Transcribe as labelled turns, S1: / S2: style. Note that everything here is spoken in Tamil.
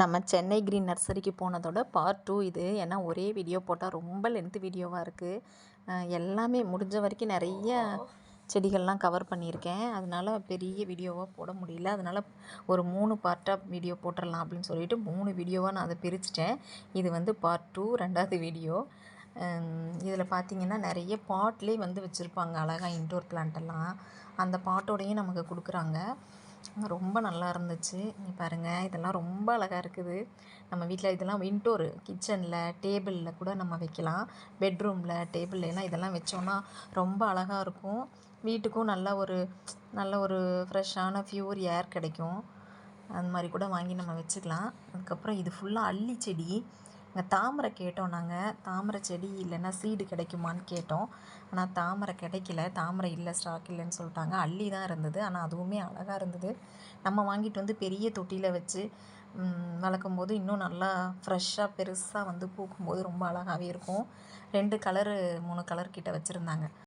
S1: நம்ம சென்னை க்ரீன் நர்சரிக்கு போனதோட பார்ட் டூ இது. ஏன்னா ஒரே வீடியோ போட்டால் ரொம்ப லென்த்து வீடியோவாக இருக்குது எல்லாமே முடிஞ்ச வரைக்கும் நிறைய செடிகள்லாம் கவர் பண்ணியிருக்கேன். அதனால் பெரிய வீடியோவாக போட முடியல. அதனால் ஒரு மூணு பார்ட்டாக வீடியோ போட்டுடலாம் அப்படின்னு சொல்லிட்டு மூணு வீடியோவாக நான் அதை பிரிச்சிட்டேன். இது வந்து பார்ட் டூ ரெண்டாவது வீடியோ இதில் பார்த்திங்கன்னா நிறைய பாட்லேயே வந்து வச்சுருப்பாங்க. அழகாக இன்டோர் பிளான்ட்டெல்லாம் அந்த பாட்டோடையும் நமக்கு கொடுக்குறாங்க. ரொம்ப நல்லா இருந்துச்சு. நீ பாருங்கள் இதெல்லாம் ரொம்ப அழகாக இருக்குது. நம்ம வீட்டில் இதெல்லாம் இன்டோர் கிச்சனில் டேபிளில் கூட நம்ம வைக்கலாம். பெட்ரூமில் டேபிள் எல்லாம் இதெல்லாம் வச்சோன்னா ரொம்ப அழகாக இருக்கும். வீட்டுக்கும் நல்ல ஒரு நல்ல ஒரு ஃப்ரெஷ்ஷான ஃப்யூர் ஏர் கிடைக்கும். அந்த மாதிரி கூட வாங்கி நம்ம வச்சுக்கலாம். அதுக்கப்புறம் இது ஃபுல்லாக அல்லி செடி. இங்கே தாமரை கேட்டோம் நாங்கள் தாமரை செடி இல்லைன்னா சீடு கிடைக்குமான்னு கேட்டோம். ஆனால் தாமரை கிடைக்கல. தாமரை இல்லை ஸ்டாக் இல்லைன்னு சொல்லிட்டாங்க. அள்ளி தான் இருந்தது. ஆனால் அதுவுமே அழகாக இருந்தது. நம்ம வாங்கிட்டு வந்து பெரிய தொட்டியில் வச்சு வளர்க்கும் போது இன்னும் நல்லா ஃப்ரெஷ்ஷாக பெருசாக வந்து பூக்கும்போது ரொம்ப அழகாகவே இருக்கும். ரெண்டு கலரு மூணு கலர் கிட்ட வச்சுருந்தாங்க.